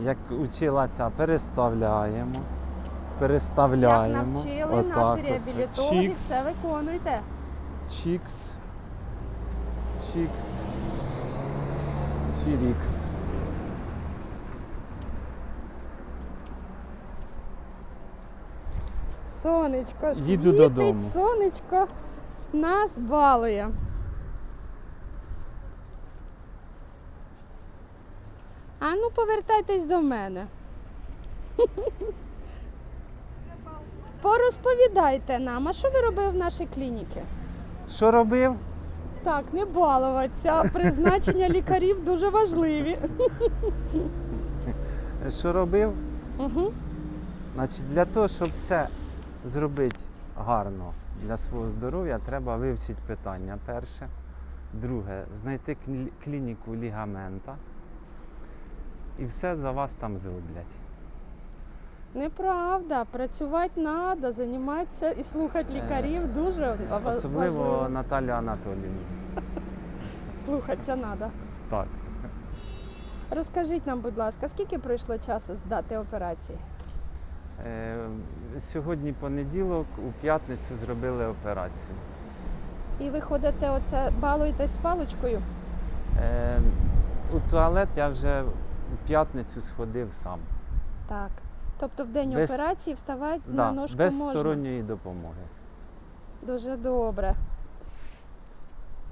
Як учила ця, переставляємо. Як Переставляємо. навчили Отак наші ось. реабілітологи, Чікс, все виконуйте. чікс, чікс, чірікс. Сонечко, Їду світить, додому. сонечко нас балує. А ну повертайтесь до мене. Порозповідайте нам, а що ви робили в нашій клініці? Що робив? Так, не балуватися. Призначення лікарів дуже важливі. Що робив? Угу. Значить, для того, щоб все зробити гарно для свого здоров'я, треба вивчити питання перше. Друге, знайти клініку лігамента. І все за вас там зроблять. Неправда, працювати треба, займатися і слухати лікарів дуже Особливо важливо. Наталю Анатоліївну. Слухатися треба. Так. Розкажіть нам, будь ласка, скільки пройшло часу з дати операції? Е, сьогодні понеділок, у п'ятницю зробили операцію. І ви ходите, оце балуєтесь з паличкою? Е, у туалет я вже п'ятницю сходив сам. Так. Тобто в день Без- операції вставати на ножку без можна. сторонньої допомоги. Дуже добре.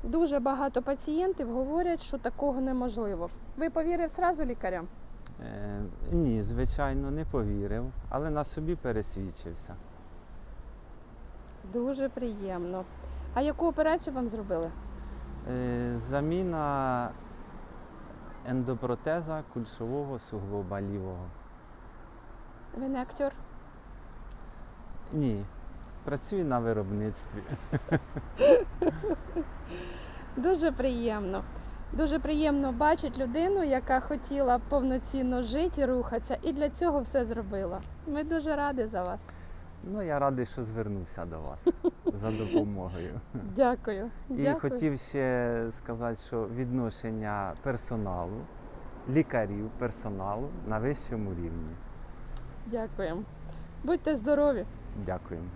Дуже багато пацієнтів говорять, що такого неможливо. Ви повірив сразу лікарям? Е, ні, звичайно, не повірив, але на собі пересвідчився. Дуже приємно. А яку операцію вам зробили? Е, заміна ендопротеза кульшового суглоба лівого. Ви не актер? Ні, працюю на виробництві. Дуже приємно. Дуже приємно бачити людину, яка хотіла повноцінно жити і рухатися, і для цього все зробила. Ми дуже раді за вас. Ну, я радий, що звернувся до вас за допомогою. Дякую. І Дякую. хотів ще сказати, що відношення персоналу, лікарів, персоналу на вищому рівні. Дякуємо. Будьте здорові! Дякуємо.